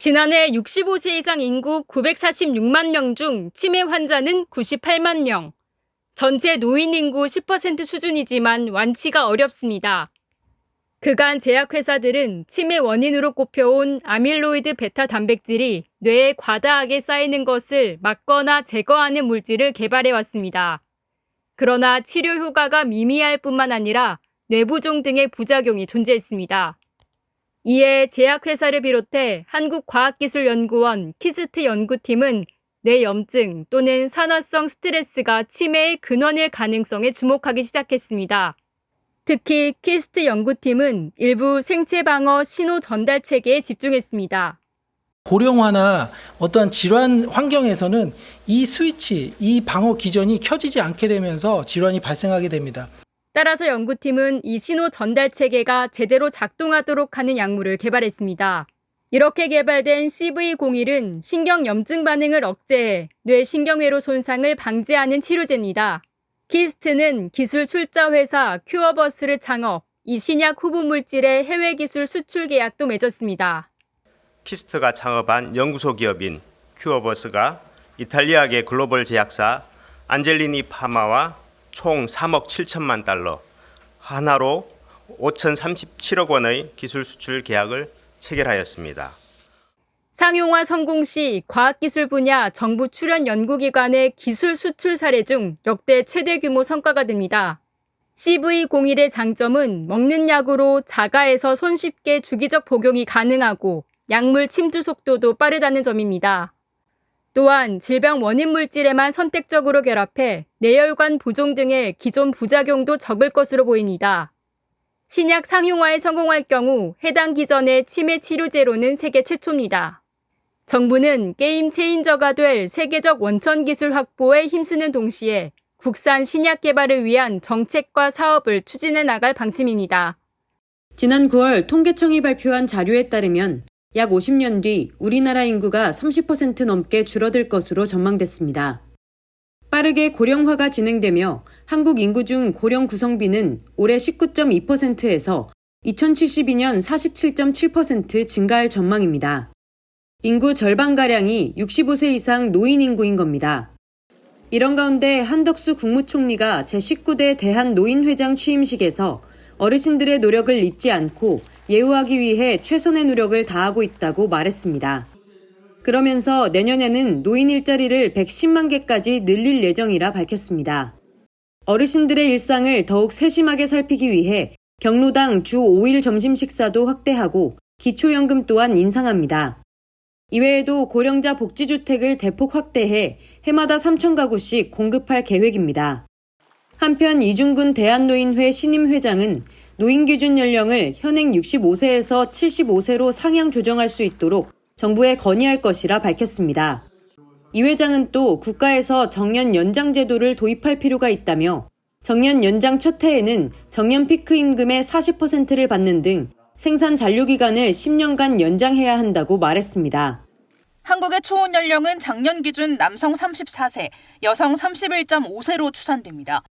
지난해 65세 이상 인구 946만 명 중 치매 환자는 98만 명. 전체 노인 인구 10% 수준이지만 완치가 어렵습니다. 그간 제약회사들은 치매 원인으로 꼽혀온 아밀로이드 베타 단백질이 뇌에 과다하게 쌓이는 것을 막거나 제거하는 물질을 개발해 왔습니다. 그러나 치료 효과가 미미할 뿐만 아니라 뇌부종 등의 부작용이 존재했습니다. 이에 제약회사를 비롯해 한국과학기술연구원 키스트 연구팀은 뇌염증 또는 산화성 스트레스가 치매의 근원일 가능성에 주목하기 시작했습니다. 특히 키스트 연구팀은 일부 생체 방어 신호 전달 체계에 집중했습니다. 고령화나 어떠한 질환 환경에서는 이 스위치, 이 방어 기전이 켜지지 않게 되면서 질환이 발생하게 됩니다. 따라서 연구팀은 이 신호 전달 체계가 제대로 작동하도록 하는 약물을 개발했습니다. 이렇게 개발된 CV01은 신경염증 반응을 억제해 뇌 신경회로 손상을 방지하는 치료제입니다. 키스트는 기술 출자 회사 큐어버스를 창업, 이 신약 후보 물질의 해외 기술 수출 계약도 맺었습니다. 키스트가 창업한 연구소 기업인 큐어버스가 이탈리아계 글로벌 제약사 안젤리니 파마와 총 3억 7천만 달러, 하나로 5,037억 원의 기술 수출 계약을 체결하였습니다. 상용화 성공 시 과학기술 분야 정부 출연 연구기관의 기술 수출 사례 중 역대 최대 규모 성과가 됩니다. CV01의 장점은 먹는 약으로 자가에서 손쉽게 주기적 복용이 가능하고 약물 침투 속도도 빠르다는 점입니다. 또한 질병 원인 물질에만 선택적으로 결합해 뇌혈관 부종 등의 기존 부작용도 적을 것으로 보입니다. 신약 상용화에 성공할 경우 해당 기전의 치매 치료제로는 세계 최초입니다. 정부는 게임 체인저가 될 세계적 원천 기술 확보에 힘쓰는 동시에 국산 신약 개발을 위한 정책과 사업을 추진해 나갈 방침입니다. 지난 9월 통계청이 발표한 자료에 따르면 약 50년 뒤 우리나라 인구가 30% 넘게 줄어들 것으로 전망됐습니다. 빠르게 고령화가 진행되며 한국 인구 중 고령 구성비는 올해 19.2%에서 2072년 47.7% 증가할 전망입니다. 인구 절반가량이 65세 이상 노인 인구인 겁니다. 이런 가운데 한덕수 국무총리가 제19대 대한노인회장 취임식에서 어르신들의 노력을 잊지 않고 예우하기 위해 최선의 노력을 다하고 있다고 말했습니다. 그러면서 내년에는 노인 일자리를 110만 개까지 늘릴 예정이라 밝혔습니다. 어르신들의 일상을 더욱 세심하게 살피기 위해 경로당 주 5일 점심 식사도 확대하고 기초연금 또한 인상합니다. 이외에도 고령자 복지주택을 대폭 확대해 해마다 3천 가구씩 공급할 계획입니다. 한편 이중근 대한노인회 신임 회장은 노인 기준 연령을 현행 65세에서 75세로 상향 조정할 수 있도록 정부에 건의할 것이라 밝혔습니다. 이 회장은 또 국가에서 정년 연장 제도를 도입할 필요가 있다며 정년 연장 첫 해에는 정년 피크 임금의 40%를 받는 등 생산 잔류 기간을 10년간 연장해야 한다고 말했습니다. 한국의 초혼 연령은 작년 기준 남성 34세, 여성 31.5세로 추산됩니다.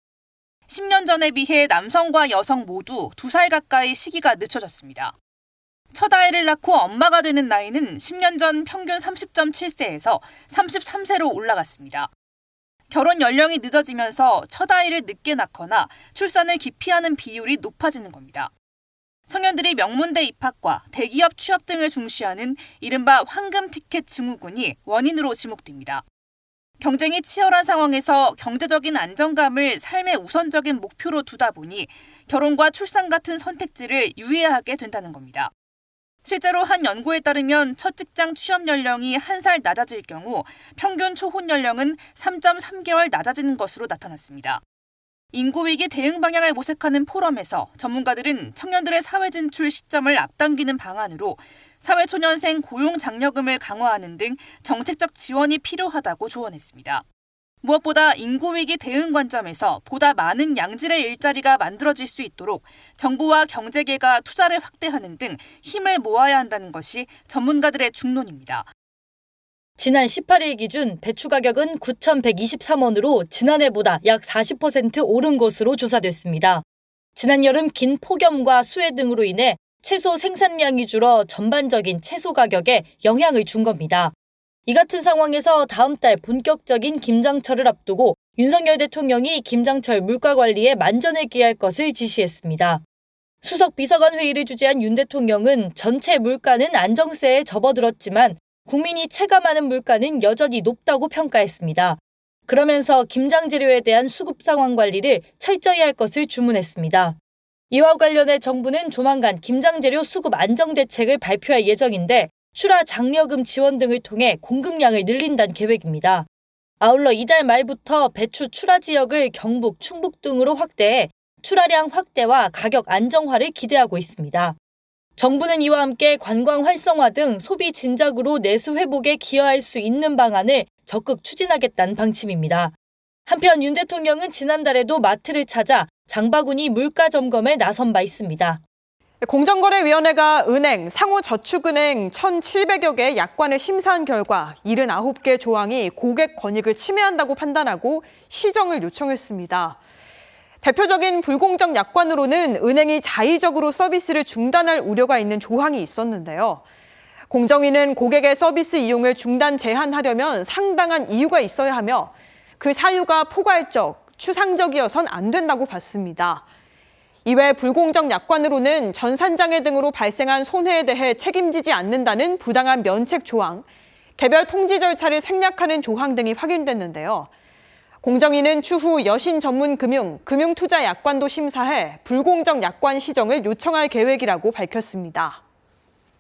10년 전에 비해 남성과 여성 모두 2살 가까이 시기가 늦춰졌습니다. 첫 아이를 낳고 엄마가 되는 나이는 10년 전 평균 30.7세에서 33세로 올라갔습니다. 결혼 연령이 늦어지면서 첫 아이를 늦게 낳거나 출산을 기피하는 비율이 높아지는 겁니다. 청년들이 명문대 입학과 대기업 취업 등을 중시하는 이른바 황금 티켓 증후군이 원인으로 지목됩니다. 경쟁이 치열한 상황에서 경제적인 안정감을 삶의 우선적인 목표로 두다 보니 결혼과 출산 같은 선택지를 유예하게 된다는 겁니다. 실제로 한 연구에 따르면 첫 직장 취업 연령이 한 살 낮아질 경우 평균 초혼 연령은 3.3개월 낮아지는 것으로 나타났습니다. 인구위기 대응 방향을 모색하는 포럼에서 전문가들은 청년들의 사회 진출 시점을 앞당기는 방안으로 사회초년생 고용 장려금을 강화하는 등 정책적 지원이 필요하다고 조언했습니다. 무엇보다 인구위기 대응 관점에서 보다 많은 양질의 일자리가 만들어질 수 있도록 정부와 경제계가 투자를 확대하는 등 힘을 모아야 한다는 것이 전문가들의 중론입니다. 지난 18일 기준 배추 가격은 9,123원으로 지난해보다 약 40% 오른 것으로 조사됐습니다. 지난 여름 긴 폭염과 수해 등으로 인해 채소 생산량이 줄어 전반적인 채소 가격에 영향을 준 겁니다. 이 같은 상황에서 다음 달 본격적인 김장철을 앞두고 윤석열 대통령이 김장철 물가 관리에 만전을 기할 것을 지시했습니다. 수석 비서관 회의를 주재한 윤 대통령은 전체 물가는 안정세에 접어들었지만 국민이 체감하는 물가는 여전히 높다고 평가했습니다. 그러면서 김장 재료에 대한 수급 상황 관리를 철저히 할 것을 주문했습니다. 이와 관련해 정부는 조만간 김장 재료 수급 안정 대책을 발표할 예정인데 출하 장려금 지원 등을 통해 공급량을 늘린다는 계획입니다. 아울러 이달 말부터 배추 출하 지역을 경북, 충북 등으로 확대해 출하량 확대와 가격 안정화를 기대하고 있습니다. 정부는 이와 함께 관광 활성화 등 소비 진작으로 내수 회복에 기여할 수 있는 방안을 적극 추진하겠다는 방침입니다. 한편 윤 대통령은 지난달에도 마트를 찾아 장바구니 물가 점검에 나선 바 있습니다. 공정거래위원회가 은행, 상호저축은행 1,700여 개 약관을 심사한 결과 79개 조항이 고객 권익을 침해한다고 판단하고 시정을 요청했습니다. 대표적인 불공정 약관으로는 은행이 자의적으로 서비스를 중단할 우려가 있는 조항이 있었는데요. 공정위는 고객의 서비스 이용을 중단 제한하려면 상당한 이유가 있어야 하며 그 사유가 포괄적, 추상적이어선 안 된다고 봤습니다. 이외 불공정 약관으로는 전산장애 등으로 발생한 손해에 대해 책임지지 않는다는 부당한 면책 조항, 개별 통지 절차를 생략하는 조항 등이 확인됐는데요. 공정위는 추후 여신 전문 금융, 금융투자 약관도 심사해 불공정 약관 시정을 요청할 계획이라고 밝혔습니다.